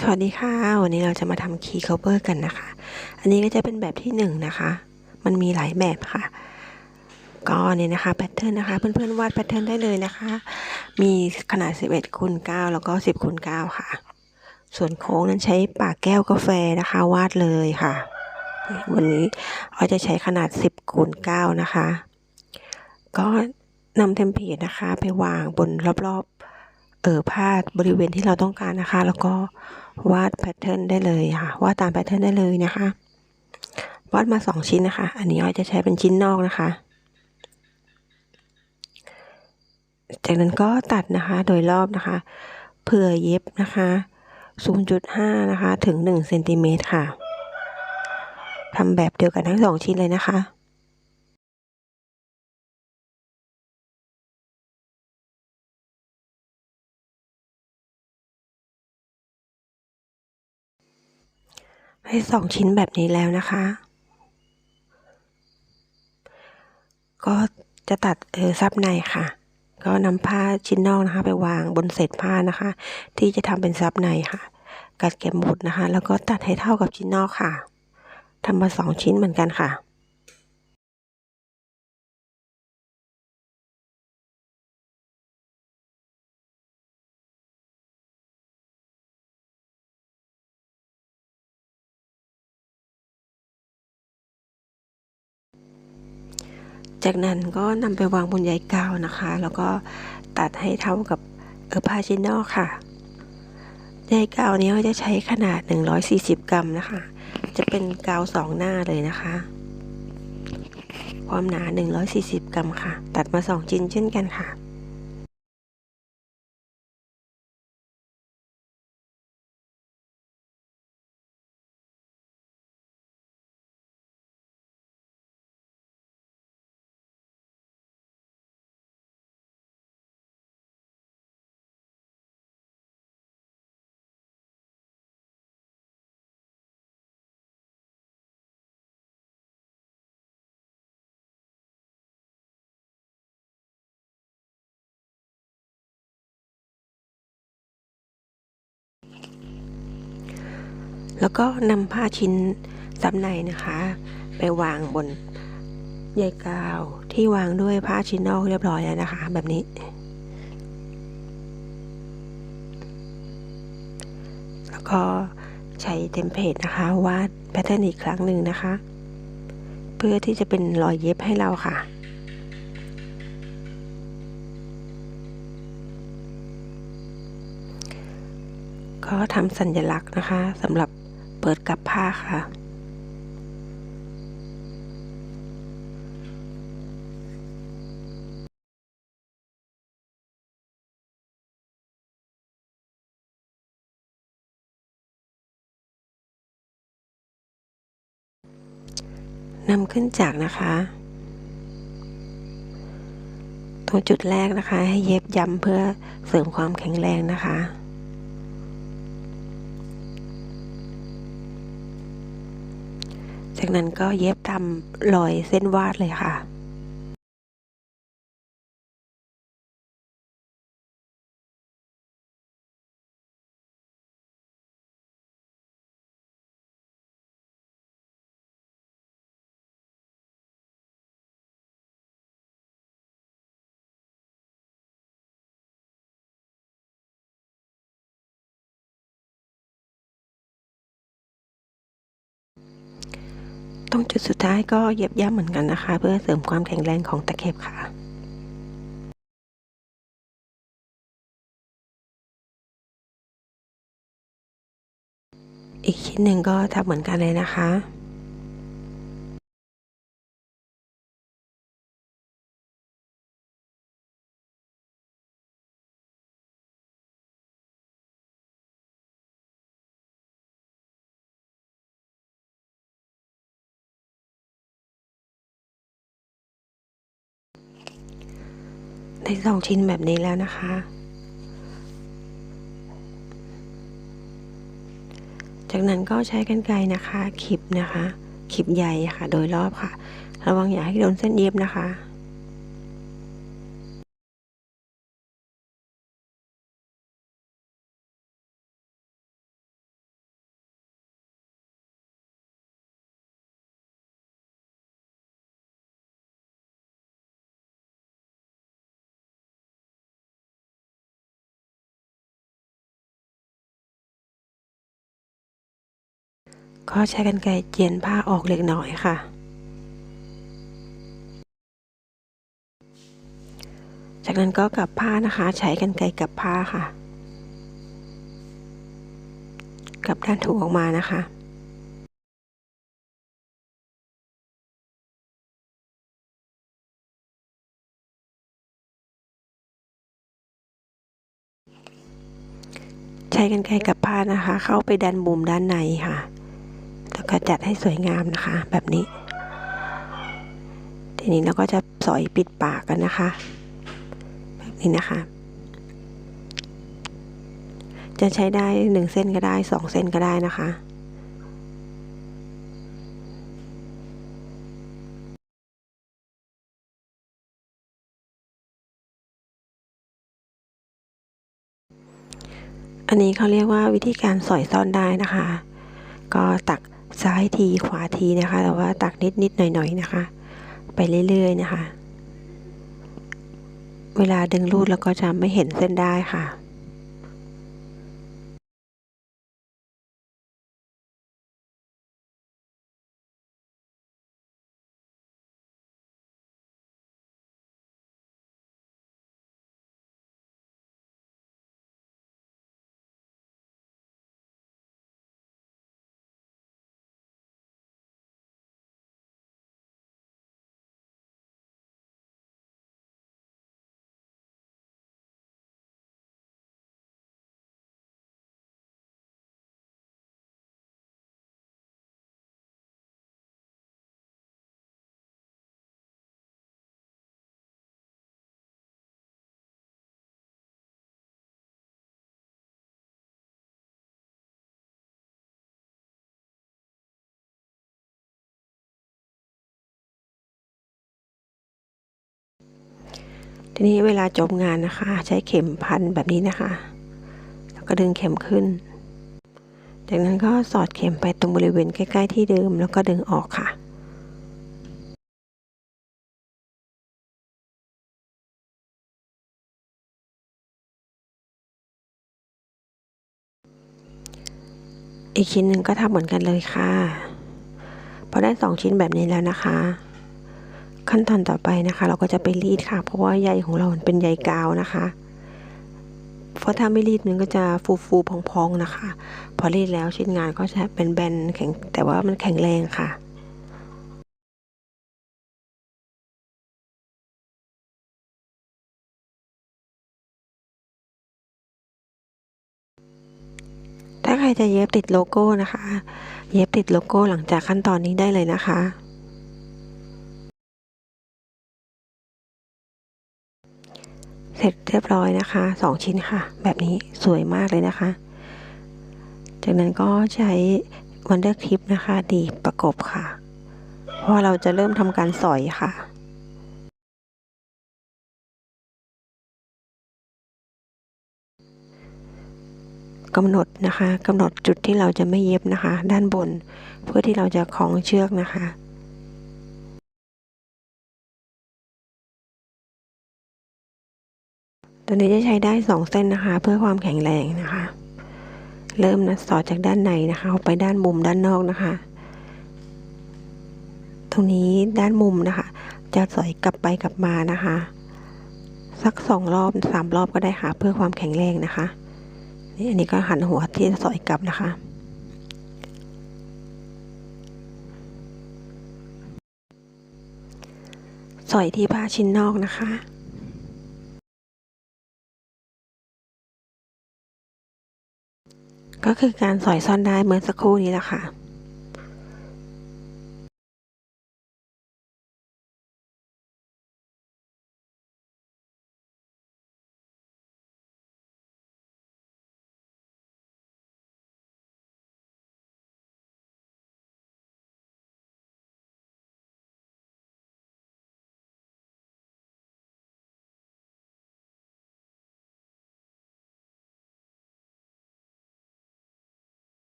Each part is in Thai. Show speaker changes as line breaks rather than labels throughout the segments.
สวัสดีค่ะ วันนี้เราจะมาทำคีย์ cover กันนะคะ อันนี้ก็จะเป็นแบบที่หนึ่งนะคะ มันมีหลายแบบค่ะ ก็เนี่ยนะคะแพทเทิร์นนะคะ เพื่อนๆวาดแพทเทิร์นได้เลยนะคะ มีขนาด 11คูณ9แล้วก็ 10คูณ9ค่ะ ส่วนโค้งนั้นใช้ปากแก้วกาแฟนะคะ วาดเลยค่ะ วันนี้เราจะใช้ขนาด 10คูณ9นะคะ ก็นำเทมเพลตนะคะ ไปวางบนรอบๆ เออผ้าบริเวณที่เราต้องการนะคะ แล้วก็วาดแพทเทิร์นได้เลยค่ะวาดตามแพทเทิร์นได้เลยนะคะวาดมาสองชิ้นนะคะ อันนี้อ้อยจะใช้เป็นชิ้นนอกนะคะ จากนั้นก็ตัดนะคะโดยรอบนะคะเผื่อเย็บนะคะ0.5นะคะถึง1เซนติเมตรค่ะทำแบบเดียวกันทั้งสองชิ้นเลยนะคะ ให้สองชิ้นแบบนี้แล้วนะคะ ก็จะตัดเออซับในค่ะ ก็นำผ้าชิ้นนอกนะคะ ไปวางบนเศษผ้านะคะ ที่จะทำเป็นซับในค่ะ กัดเก็บหมุดนะคะ แล้วก็ตัดให้เท่ากับชิ้นนอกค่ะทำมาสองชิ้นเหมือนกันค่ะ จากนั้นก็นำไปวางบนใยกาวนะคะ แล้วก็ตัดให้เท่ากับเออพาชินนอลค่ะใยกาวนี้จะใช้ขนาด 140 กรัมนะคะ จะเป็นกาวสองหน้าเลยนะคะ ความหนา 140 กรัมค่ะ ตัดมา 2 ชิ้นเช่นกันค่ะ แล้วก็นำผ้าชิ้นซ้ำในนะคะ ไปวางบนใยกาวที่วางด้วยผ้าชิ้นนอกเรียบร้อยแล้วนะคะ แบบนี้ แล้วก็ใช้เทมเพลตนะคะวาดแพทเทิร์นอีกครั้งหนึ่งนะคะ เพื่อที่จะเป็นรอยเย็บให้เราค่ะก็ทำสัญลักษณ์นะคะสำหรับ เปิดกับผ้าค่ะ นำขึ้นจากนะคะ ตรงจุดแรกนะคะ ให้เย็บย้ำเพื่อเสริมความแข็งแรงนะคะ จากนั้นก็เย็บตามรอยเส้นวาดเลยค่ะ ตรงจุดสุดท้ายก็เย็บย้ำเหมือนกันนะคะ เพื่อเสริมความแข็งแรงของตะเข็บค่ะอีกชิ้นหนึ่งก็ทำเหมือนกันเลยนะคะ สองชิ้นแบบนี้แล้วนะคะ จากนั้นก็ใช้กันไกรนะคะขีบนะคะขีบใหญ่ค่ะ โดยรอบค่ะ ระวังอย่าให้โดนเส้นเย็บนะคะ ก็ใช้กันไกรเจียนผ้าออกเล็กน้อยค่ะ จากนั้นก็กลับผ้านะคะ ใช้กันไกรกลับผ้าค่ะ กลับด้านถูกออกมานะคะใช้กันไกรกับผ้านะคะ เข้าไปดันมุมด้านในค่ะ แล้วก็จัดให้สวยงามนะคะ แบบนี้ ทีนี้เราก็จะสอยปิดปากกันนะคะ แบบนี้นะคะ จะใช้ได้หนึ่งเส้นก็ได้สองเส้นก็ได้นะคะอันนี้เขาเรียกว่าวิธีการสอยซ่อนได้นะคะ ก็ตัก ซ้ายทีขวาทีนะคะ แต่ว่าตักนิดนิดหน่อยหน่อยนะคะ ไปเรื่อยๆนะคะ เวลาดึงรูดแล้วก็จะไม่เห็นเส้นได้ค่ะ ทีนี้เวลาจบงานนะคะ ใช้เข็มพันแบบนี้นะคะ แล้วก็ดึงเข็มขึ้น จากนั้นก็สอดเข็มไปตรงบริเวณใกล้ ๆ ที่เดิมแล้วก็ดึงออกค่ะอีกชิ้นหนึ่งก็ทำเหมือนกันเลยค่ะ พอได้สองชิ้นแบบนี้แล้วนะคะ ขั้นตอนต่อไปนะคะ เราก็จะไปรีดค่ะ เพราะว่าใยของเราเป็นใยกาวนะคะเพราะถ้าไม่รีดมันก็จะฟูฟูพองๆนะคะ พอรีดแล้วชิ้นงานก็จะเป็นแบนแข็งแต่ว่ามันแข็งแรงค่ะถ้าใครจะเย็บติดโลโก้นะคะ เย็บติดโลโก้หลังจากขั้นตอนนี้ได้เลยนะคะ เสร็จเรียบร้อยนะคะสองชิ้นค่ะ แบบนี้สวยมากเลยนะคะ จากนั้นก็ใช้วันเดอร์คลิปนะคะ ดีประกบค่ะ เพราะเราจะเริ่มทำการสอยค่ะกำหนดนะคะกำหนดจุดที่เราจะไม่เย็บนะคะ ด้านบน เพื่อที่เราจะคล้องเชือกนะคะ ตัวนี้จะใช้ได้สองเส้นนะคะ เพื่อความแข็งแรงนะคะ เริ่มนะสอดจากด้านในนะคะออกไปด้านมุมด้านนอกนะคะ ตรงนี้ด้านมุมนะคะ จะสอยกลับไปกลับมานะคะ สักสองรอบสามรอบก็ได้ค่ะ เพื่อความแข็งแรงนะคะนี่อันนี้ก็หันหัวที่จะสอยกลับนะคะสอยที่ผ้าชิ้นนอกนะคะ ก็คือการสอยซ่อนได้เหมือนสักครู่นี้แหละค่ะ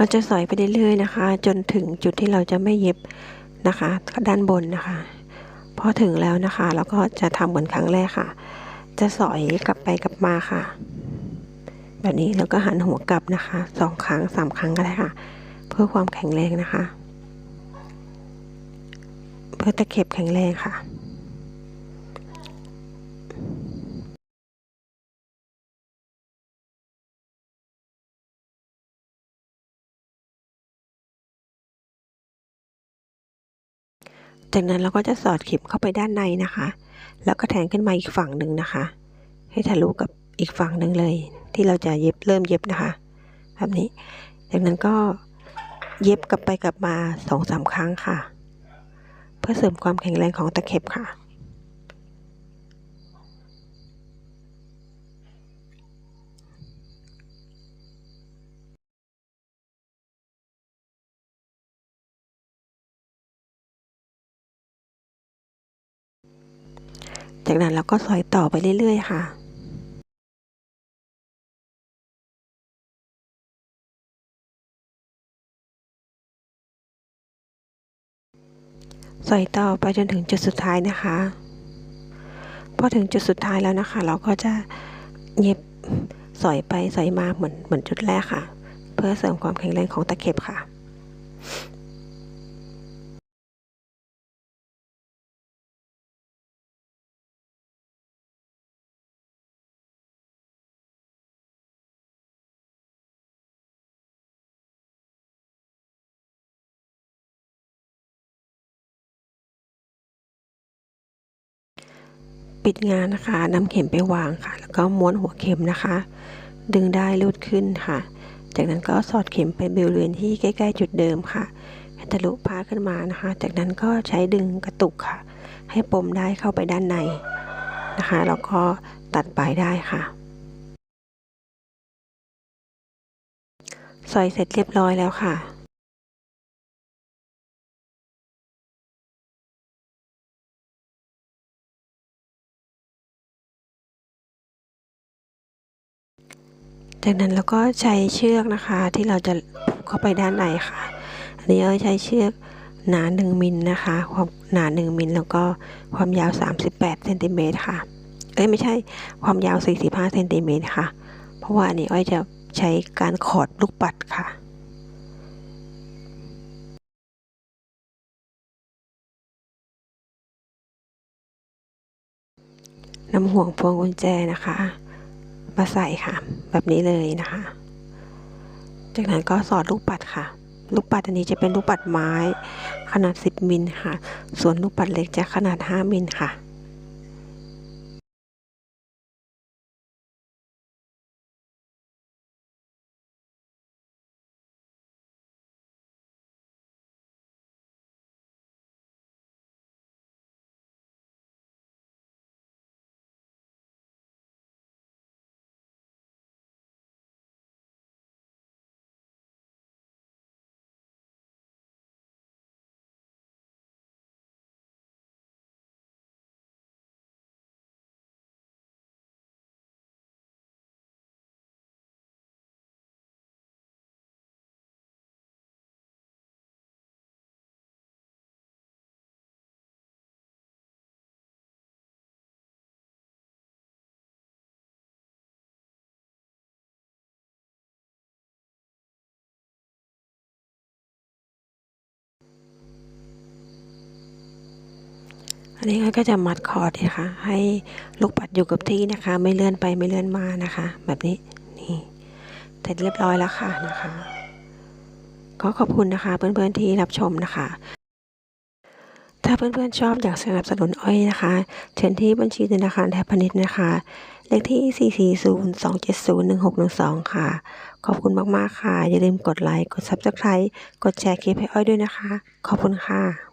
เราจะสอยไปเรื่อยๆนะคะ จนถึงจุดที่เราจะไม่เย็บนะคะ ด้านบนนะคะ พอถึงแล้วนะคะ เราก็จะทำเหมือนครั้งแรกค่ะ จะสอยกลับไปกลับมาค่ะ แบบนี้แล้วก็หันหัวกลับนะคะสองครั้งสามครั้งก็ได้ค่ะ เพื่อความแข็งแรงนะคะ เพื่อตะเข็บแข็งแรงค่ะ จากนั้นเราก็จะสอดเข็มเข้าไปด้านในนะคะ แล้วก็แทงขึ้นมาอีกฝั่งหนึ่งนะคะ ให้ทะลุกับอีกฝั่งหนึ่งเลย ที่เราจะเย็บเริ่มเย็บนะคะแบบนี้ จากนั้นก็เย็บกลับไปกลับมาสองสามครั้งค่ะ เพื่อเสริมความแข็งแรงของตะเข็บค่ะ จากนั้นเราก็สอยต่อไปเรื่อย ๆ ค่ะสอยต่อไปจนถึงจุดสุดท้ายนะคะ พอถึงจุดสุดท้ายแล้วนะคะ เราก็จะเย็บสอยไปสอยมาเหมือนเหมือนจุดแรกค่ะ เพื่อเสริมความแข็งแรงของตะเข็บค่ะ ปิดงานนะคะนำเข็มไปวางค่ะ แล้วก็ม้วนหัวเข็มนะคะ ดึงได้รูดขึ้นค่ะ จากนั้นก็สอดเข็มไปบริเวณที่ใกล้ๆจุดเดิมค่ะให้ทะลุผ้าขึ้นมานะคะ จากนั้นก็ใช้ดึงกระตุกค่ะ ให้ปมได้เข้าไปด้านในนะคะแล้วก็ตัดปลายได้ค่ะซอยเสร็จเรียบร้อยแล้วค่ะ จากนั้นเราก็ใช้เชือกนะคะที่เราจะเข้าไปด้านในค่ะ อันนี้เราใช้เชือกหนา 1มิลนะคะ ความหนา 1มิลแล้วก็ความยาว 38เซนติเมตรค่ะ เอ้ยไม่ใช่ความยาว 45เซนติเมตรค่ะ เพราะว่าอันนี้อ้อยจะใช้การขอดลูกปัดค่ะนำห่วงพวงกุญแจนะคะ มาใส่ค่ะ แบบนี้เลยนะคะ จากนั้นก็สอดลูกปัดค่ะ ลูกปัดอันนี้จะเป็นลูกปัดไม้ ขนาด 10มิลค่ะ ส่วนลูกปัดเล็กจะขนาด 5มิลค่ะ อันนี้ก็จะมัดคอร์ดนะคะ ให้ลูกปัดอยู่กับที่นะคะ ไม่เลื่อนไปไม่เลื่อนมานะคะ แบบนี้นี่เสร็จเรียบร้อยแล้วค่ะนะคะก็ขอบคุณนะคะ เพื่อนๆที่รับชมนะคะ ถ้าเพื่อนๆชอบอยากสนับสนุนอ้อยนะคะ เชิญที่บัญชีธนาคารไทยพาณิชย์นะคะ เลขที่ 440-270-1612 ค่ะ ขอบคุณมากๆค่ะ อย่าลืมกดไลค์ กด Subscribe กดแชร์คลิปให้อ้อยด้วยนะคะ ขอบคุณค่ะ